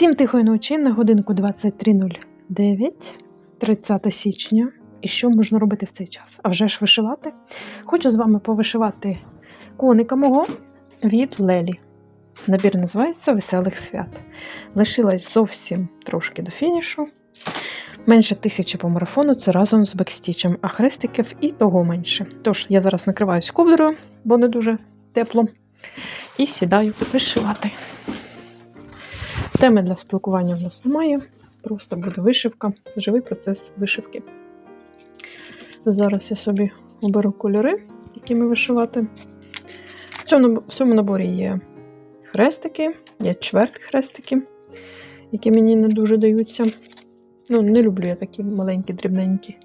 Всім тихої ночі на годинку 23.09, 30 січня. І що можна робити в цей час? А вже ж вишивати. Хочу з вами повишивати коника мого від Лелі. Набір називається Веселих свят. Лишилась зовсім трошки до фінішу. Менше тисячі по марафону це разом з бекстічем, а хрестиків і того менше. Тож я зараз накриваюсь ковдрою, бо не дуже тепло, і сідаю вишивати. Теми для спілкування в нас немає, просто буде вишивка, живий процес вишивки. Зараз я собі оберу кольори, якими вишивати. В цьому, наборі є хрестики, є чверть хрестики, які мені не дуже даються. Ну, не люблю я такі маленькі, дрібненькі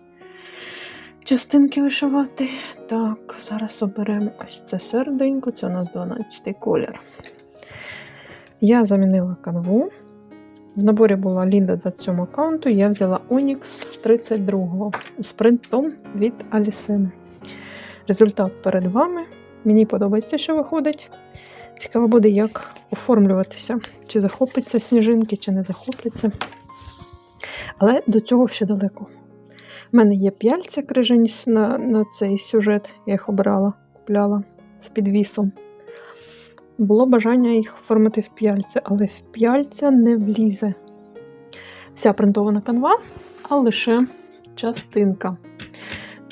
частинки вишивати. Так, зараз оберемо ось це серденько, це у нас 12 колір. Я замінила канву. В наборі була Лінда 27 аккаунту, я взяла Onyx 32 з принтом від Алісени. Результат перед вами. Мені подобається, що виходить. Цікаво буде, як оформлюватися, чи захопиться сніжинки, чи не захопляться. Але до цього ще далеко. У мене є п'яльця крижані на, на цей сюжет, я їх обирала, купляла з підвісом. Було бажання їх оформити в п'яльце, але в п'яльця не влізе. Вся принтована канва, а лише частинка.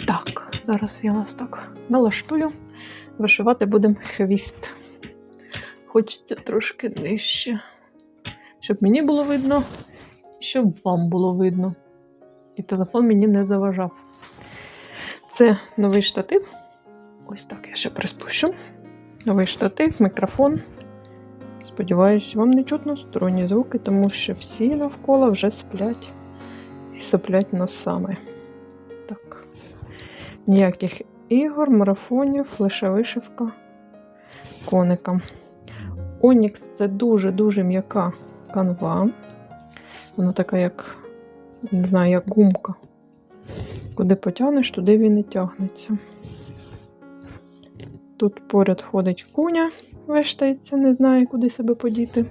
Так, зараз я вас так налаштую. Вишивати будемо хвіст. Хочеться трошки нижче, щоб мені було видно, щоб вам було видно. І телефон мені не заважав. Це новий штатив. Ось так я ще приспущу. Новий штатив, мікрофон. Сподіваюсь, вам не чутно сторонні звуки, тому що всі навколо вже сплять і соплять носами. Так. Ніяких ігор, марафонів, лише вишивка коника. Онікс це дуже-дуже м'яка канва. Вона така, як, не знаю, як гумка. Куди потягнеш, туди він і тягнеться. Тут поряд ходить куня, вештається, не знає, куди себе подіти.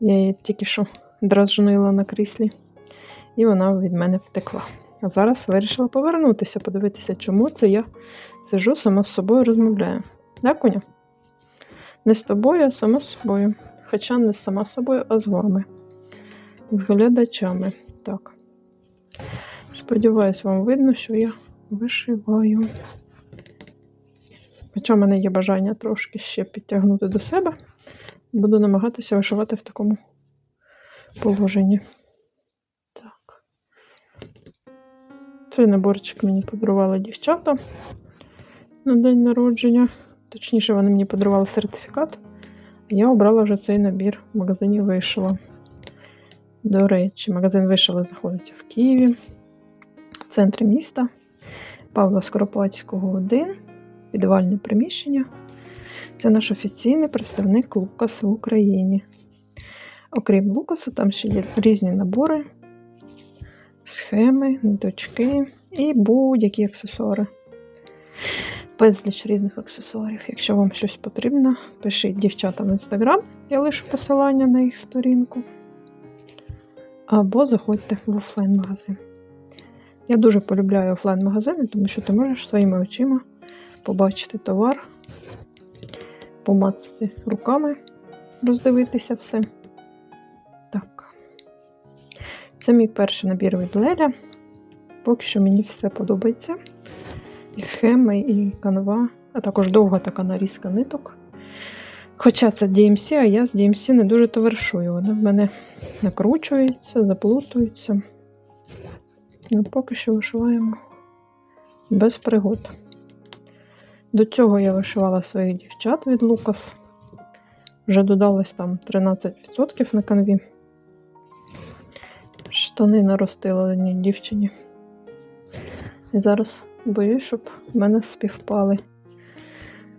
Я її тільки що дражнила на кріслі, і вона від мене втекла. А зараз вирішила повернутися, подивитися, чому це я сижу сама з собою розмовляю. Да, куня? Не з тобою, а сама з собою. Хоча не сама з собою, а з вами. З глядачами. Так. Сподіваюсь, вам видно, що я вишиваю. Хоча в мене є бажання трошки ще підтягнути до себе, буду намагатися вишивати в такому положенні. Так. Цей наборчик мені подарували дівчата на день народження. Точніше, вони мені подарували сертифікат. Я обрала вже цей набір в магазині вишила. До речі, магазин вишила знаходиться в Києві, в центрі міста Павла Скоропадського, 1 підвальне приміщення. Це наш офіційний представник Лукас в Україні. Окрім Лукаса, там ще є різні набори, схеми, ниточки і будь-які аксесуари. Безліч різних аксесуарів. Якщо вам щось потрібно, пишіть дівчатам в інстаграм, я лишу посилання на їх сторінку. Або заходьте в офлайн-магазин. Я дуже полюбляю офлайн-магазини, тому що ти можеш своїми очима побачити товар, помацати руками, роздивитися все. Так. Це мій перший набір від Леля. Поки що мені все подобається. І схеми, і канва, а також довга така нарізка ниток. Хоча це DMC, а я з DMC не дуже товаришую. Вони в мене накручуються, заплутуються. Ну, поки що вишиваємо без пригод. До цього я вишивала своїх дівчат від Лукас. Вже додалось там 13% на канві. Штани наростила одній дівчині. І зараз боюсь, щоб в мене співпали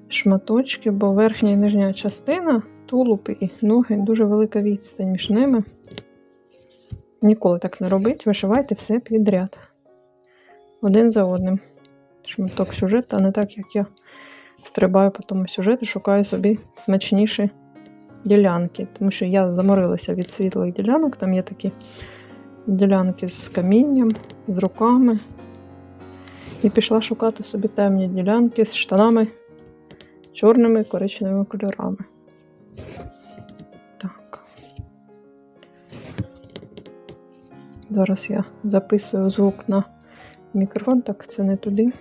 шматочки, бо верхня і нижня частина, тулуб і ноги дуже велика відстань між ними. Ніколи так не робіть, вишивайте все підряд. Один за одним. Шматок сюжету, а не так, як я стрибаю по тому сюжету, шукаю собі смачніші ділянки, тому що я заморилася від світлих ділянок. Там є такі ділянки з камінням, з руками. І пішла шукати собі темні ділянки з штанами чорними коричневими кольорами. Так. Зараз я записую звук на мікрофон, так це не туди.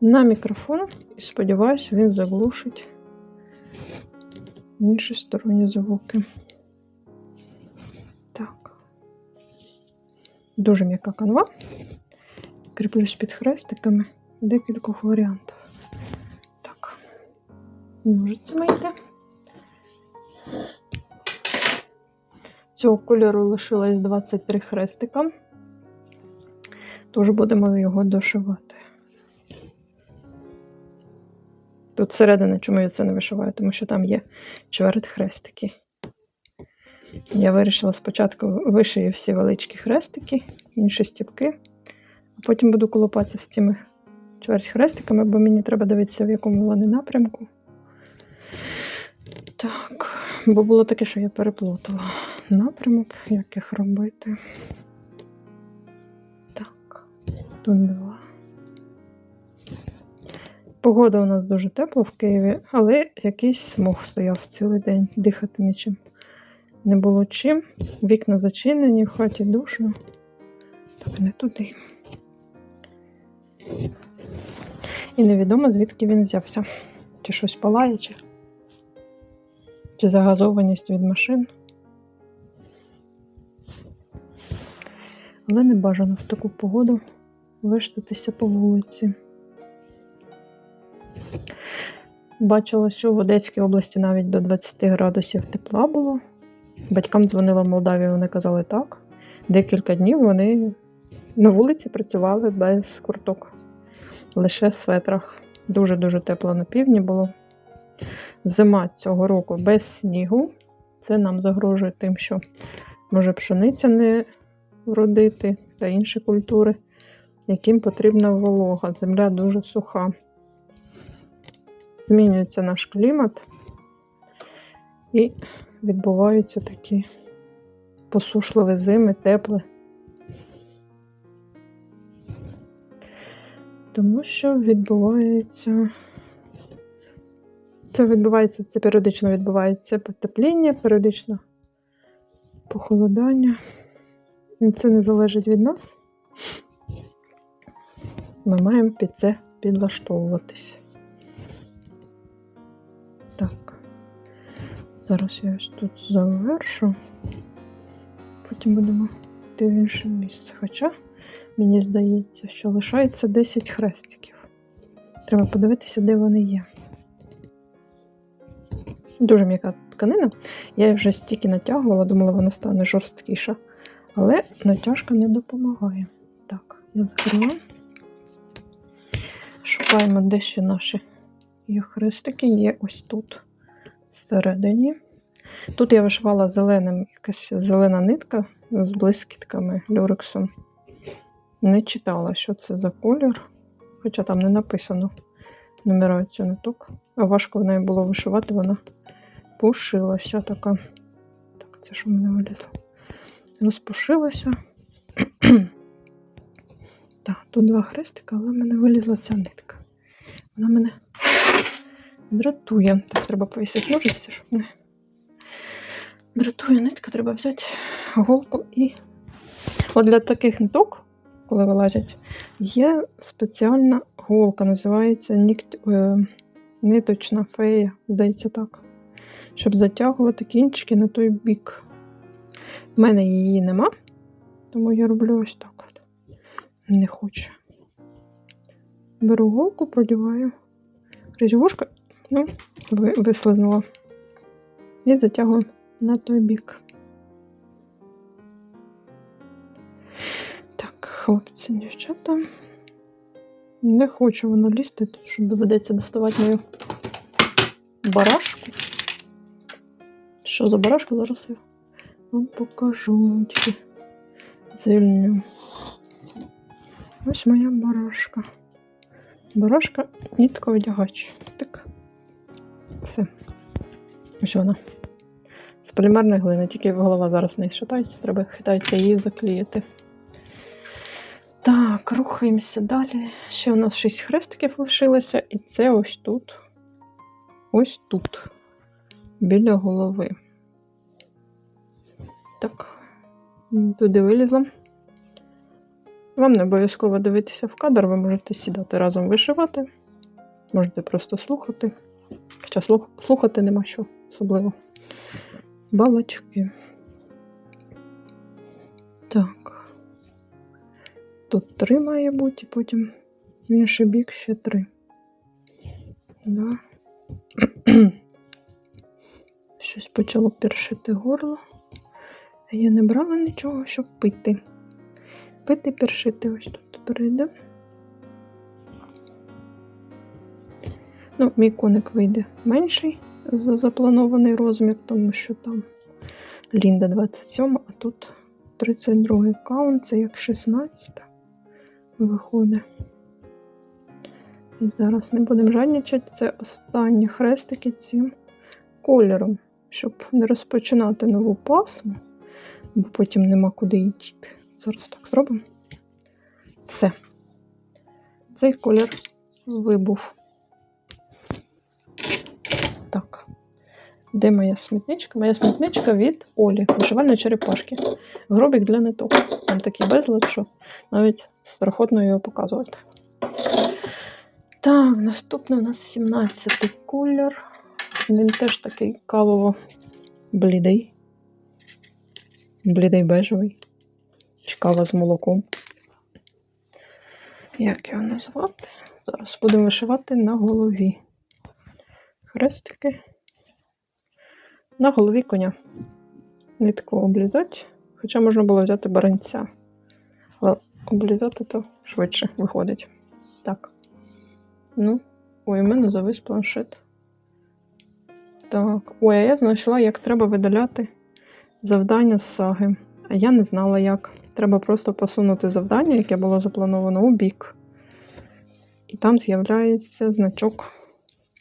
На мікрофон і сподіваюся, він заглушить інші сторонні звуки. Так. Дуже м'яка канва. Кріплюсь під хрестиками декількох варіантах. Так. Ножицями йде. Цього кольору лишилось 23 хрестика. Тож будемо його дошивати. Тут всередині, чому я це не вишиваю, тому що там є чверть хрестики. Я вирішила спочатку вишию всі величкі хрестики, інші стіпки, а потім буду колопатися з цими чверть хрестиками, бо мені треба дивитися, в якому вони напрямку. Так, бо було таке, що я переплутала напрямок, як їх робити. Так, тут два. Погода у нас дуже тепла в Києві, але якийсь смог стояв цілий день. Дихати нічим не було чим. Вікна зачинені, в хаті душно. Так, не туди. І невідомо, звідки він взявся. Чи щось палає, чи, чи загазованість від машин. Але не бажано в таку погоду виштатися по вулиці. Бачила, що в Одеській області навіть до 20 градусів тепла було. Батькам дзвонила в Молдавію, вони казали так. Декілька днів вони на вулиці працювали без курток, лише в светрах. Дуже-дуже тепло на півдні було. Зима цього року без снігу. Це нам загрожує тим, що може пшениця не вродити та інші культури, яким потрібна волога. Земля дуже суха змінюється наш клімат і відбуваються такі посушливі зими, теплі. Тому що відбувається. Це відбувається, це періодично відбувається потепління, періодично похолодання. І це не залежить від нас. Ми маємо під це підлаштовуватись. Зараз я ось тут завершу, потім будемо йти в інше місце. Хоча мені здається, що лишається 10 хрестиків. Треба подивитися, де вони є. Дуже м'яка тканина. Я її вже стільки натягувала, думала, вона стане жорсткіша. Але натяжка не допомагає. Так, я закрила. Шукаємо, де ще наші хрестики, є ось тут всередині. Тут я вишивала зеленим, якась зелена нитка з блискітками люрексом. Не читала, що це за колір, хоча там не написано нумерацію ниток. А важко в неї було вишивати, вона пошилася така. Так, це що в мене вилізло? Розпушилася. так, тут два хрестика, але в мене вилізла ця нитка. Вона мене дратує. Так, треба повісити ножиці, щоб не дратує нитка, треба взяти голку і. От для таких ниток, коли вилазять, є спеціальна голка, називається нікт... е, ниточна фея, здається так. Щоб затягувати кінчики на той бік. У мене її нема, тому я роблю ось так. от. Не хоче. Беру голку, продіваю крізь вушко, ну, ви- вислизнула. І затягую на той бік. Так, хлопці, дівчата. Не хочу воно лізти, тому що доведеться доставати мою барашку. Що за барашка? Зараз я вам покажу. Тільки звільню. Ось моя барашка. Барашка нітка одягач. Так. Все. Ось вона. З полімерної глини, тільки голова зараз не шатається, треба хитається її заклеїти. Так, рухаємося далі. Ще у нас 6 хрестиків лишилося, і це ось тут. Ось тут, біля голови. Так, туди вилізла. Вам не обов'язково дивитися в кадр, ви можете сідати разом вишивати, можете просто слухати. Хоча слух, слухати нема що особливо. Балачки. Так. Тут три має бути, потім в інший бік ще три. Да. Щось почало першити горло. Я не брала нічого, щоб пити. Пити, першити ось тут перейде. Ну, мій коник вийде менший за запланований розмір, тому що там Лінда 27, а тут 32 каунт, це як 16 виходить. І зараз не будемо жадничати, це останні хрестики цим кольором, щоб не розпочинати нову пасму, бо потім нема куди йти. Зараз так зробимо. Все. Цей колір вибув. Де моя смітничка? Моя смітничка від Олі, вишивальної черепашки. Гробик для ниток. Там такий безлад, що навіть страхотно його показувати. Так, наступний у нас 17-й колір. Він теж такий кавово-блідий. Блідий бежевий. Чи з молоком. Як його назвати? Зараз будемо вишивати на голові. Хрестики. На голові коня. Нитку облізати, хоча можна було взяти баранця. Але облізати то швидше виходить. Так. Ну, ой, у мене завис планшет. Так. Ой, а я знайшла, як треба видаляти завдання з саги. А я не знала, як. Треба просто посунути завдання, яке було заплановано у бік. І там з'являється значок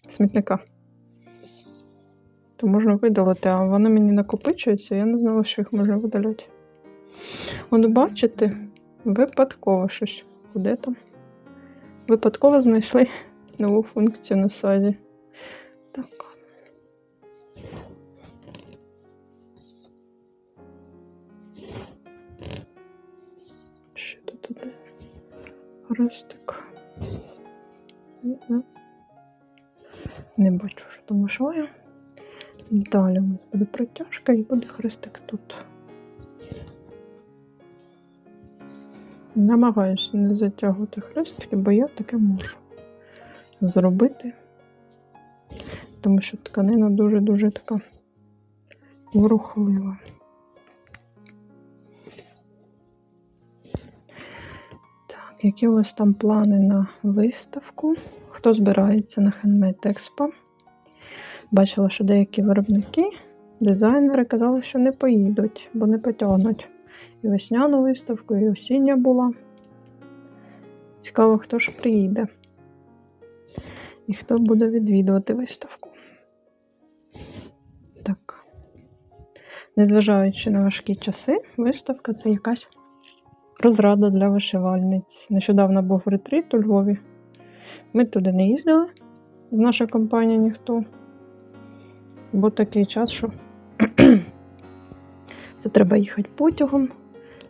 смітника. То можна видалити, а вони мені накопичуються, я не знала, що їх можна видаляти. От бачите, випадково щось. Куди там? Випадково знайшли нову функцію на сайті. Так. Ще тут один хрестик. Не- бачу, що там вишиваю. Далі у нас буде протяжка і буде хрестик тут. Намагаюся не затягувати хрестики, бо я таке можу зробити. Тому що тканина дуже-дуже така ворухлива. Так, які у вас там плани на виставку? Хто збирається на Handmade Expo? Бачила, що деякі виробники, дизайнери казали, що не поїдуть, бо не потягнуть. І весняну виставку, і осіння була. Цікаво, хто ж приїде. І хто буде відвідувати виставку. Так. Незважаючи на важкі часи, виставка це якась розрада для вишивальниць. Нещодавно був ретріт у Львові. Ми туди не їздили з нашої компанії ніхто. Бо такий час, що це треба їхати потягом,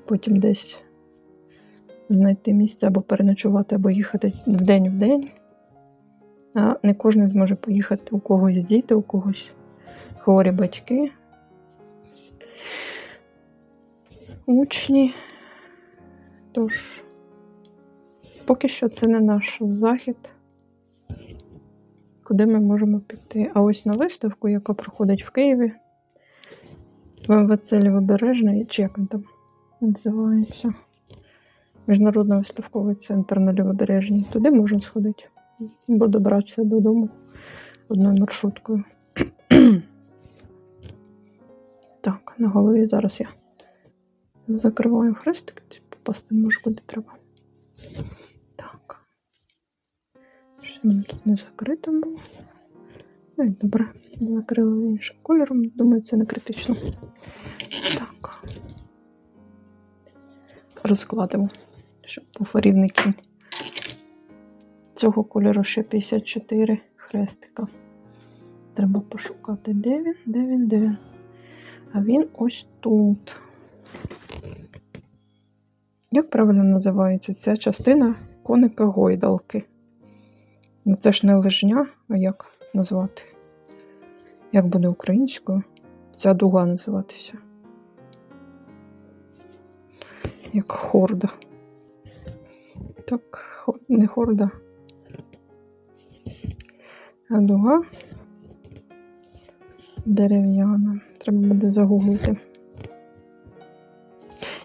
потім десь знайти місце або переночувати, або їхати вдень в день. А не кожен зможе поїхати у когось діти, у когось хворі батьки, учні. Тож, поки що це не наш захід куди ми можемо піти. А ось на виставку, яка проходить в Києві, МВЦ Лівобережний, чи як він там називається? Міжнародний виставковий центр на Лівобережній. Туди можна сходити, бо добратися додому одною маршруткою. так, на голові зараз я закриваю хрестик, попасти не можу куди треба. Мене тут не закрито було. Ну і добре, закрили іншим кольором. Думаю, це не критично. Так. Розкладемо, щоб був рівний. Цього кольору ще 54 хрестика. Треба пошукати, де він, де він, де він. А він ось тут. Як правильно називається ця частина коника гойдалки? Ну це ж не лижня, а як назвати? Як буде українською? Ця дуга називатися. Як хорда. Так, не хорда. А дуга дерев'яна. Треба буде загуглити.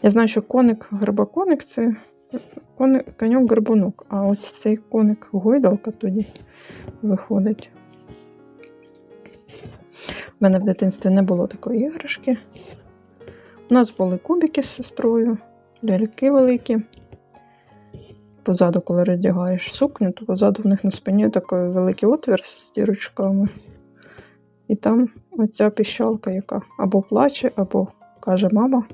Я знаю, що коник грибоконик це коньок горбунок, а ось цей коник гойдалка тоді виходить. У мене в дитинстві не було такої іграшки. У нас були кубики з сестрою, ляльки великі. Позаду, коли роздягаєш сукню, то позаду в них на спині такий великий отвір з дірочками. І там оця піщалка, яка або плаче, або каже мама.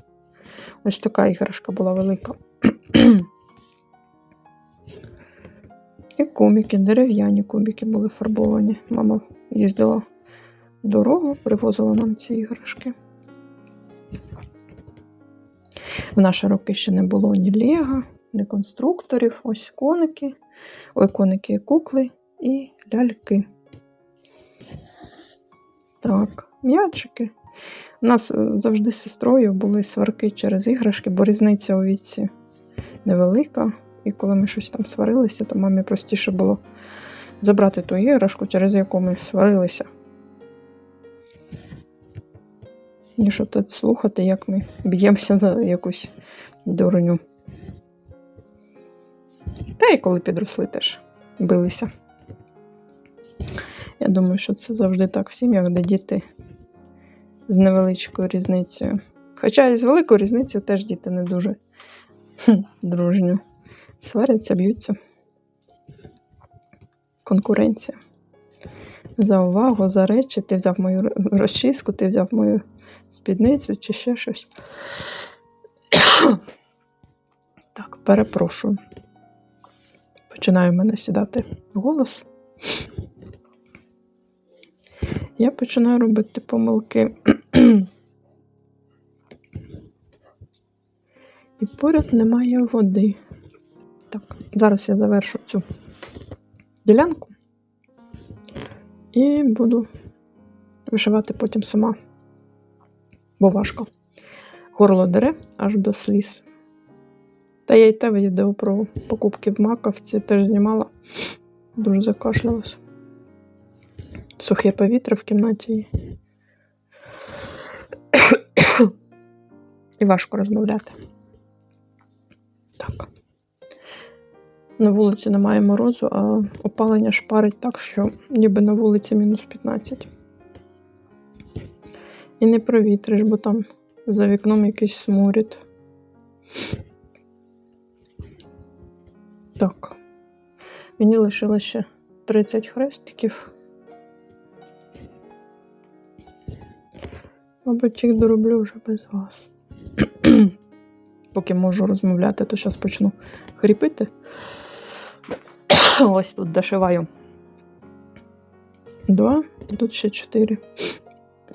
Ось така іграшка була велика. І кубики, дерев'яні кубики були фарбовані. Мама їздила дорогу, привозила нам ці іграшки. В наші роки ще не було ні лего, ні конструкторів. Ось коники, ой, коники, і кукли і ляльки. Так, м'ячики. У нас е, завжди з сестрою були сварки через іграшки, бо різниця у віці невелика. І коли ми щось там сварилися, то мамі простіше було забрати ту іграшку, через яку ми сварилися. Ніж тут слухати, як ми б'ємося за якусь дурню. Та і коли підросли теж билися. Я думаю, що це завжди так в сім'ях, де діти з невеличкою різницею. Хоча і з великою різницею теж діти не дуже хм, дружньо. Сваряться, б'ються. Конкуренція. За увагу, за речі, ти взяв мою розчіску, ти взяв мою спідницю чи ще щось. так, перепрошую. Починає в мене сідати голос. Я починаю робити помилки. І поряд немає води. Так, зараз я завершу цю ділянку і буду вишивати потім сама, бо важко. Горло дере аж до сліз. Та я й те відео про покупки в Маковці теж знімала. Дуже закашлялась. Сухе повітря в кімнаті. є. І важко розмовляти. На вулиці немає морозу, а опалення шпарить так, що ніби на вулиці мінус 15. І не провітриш, бо там за вікном якийсь сморід. Так. Мені лишилося ще 30 хрестиків. Мабуть, їх дороблю вже без вас. Поки можу розмовляти, то зараз почну хріпити. Ось тут дошиваю два, тут ще чотири.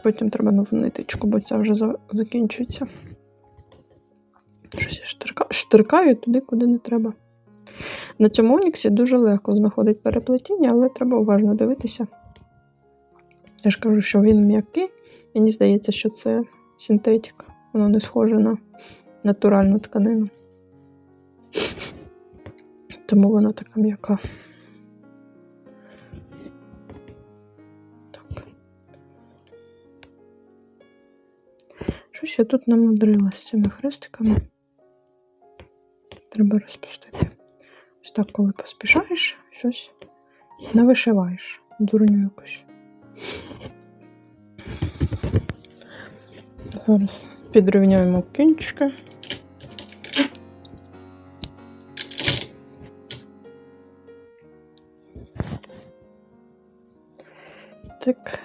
Потім треба нову ниточку, бо ця вже закінчується. Щось я штирка... штиркаю туди, куди не треба. На цьому оніксі дуже легко знаходить переплетіння, але треба уважно дивитися. Я ж кажу, що він м'який. Мені здається, що це синтетика. Воно не схоже на натуральну тканину. Тому вона така м'яка. Щось я тут намудрила з цими хрестиками. Треба розпустити. Ось так, коли поспішаєш, щось не вишиваєш. Дурню якусь. Зараз підрівняємо кінчики. Хрестик.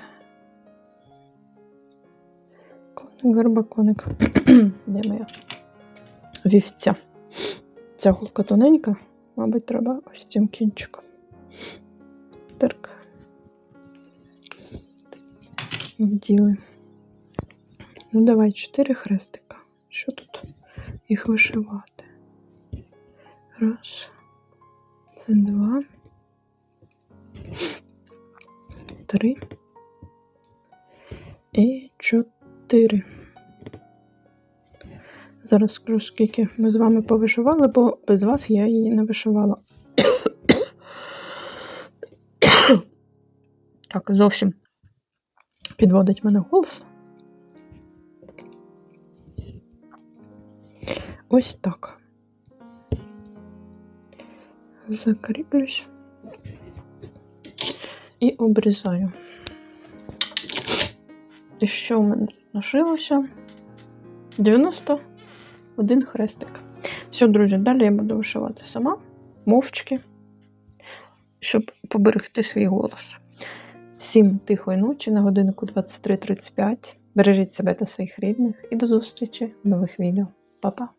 Коник, верба, коник. Де моя вівця? Ця гулка тоненька, мабуть, треба ось цим кінчиком. Терк. Вділи. Ну, давай, чотири хрестика. Що тут їх вишивати? Раз. Це два. Три. І чотири. Зараз скажу, скільки ми з вами повишивали, бо без вас я її не вишивала. Так, зовсім підводить мене голос. Ось так. Закріплюсь і обрізаю. І що в мене лишилося? 91 хрестик. Все, друзі, далі я буду вишивати сама, мовчки, щоб поберегти свій голос. Всім тихої ночі на годинку 23.35. Бережіть себе та своїх рідних і до зустрічі в нових відео. Па-па!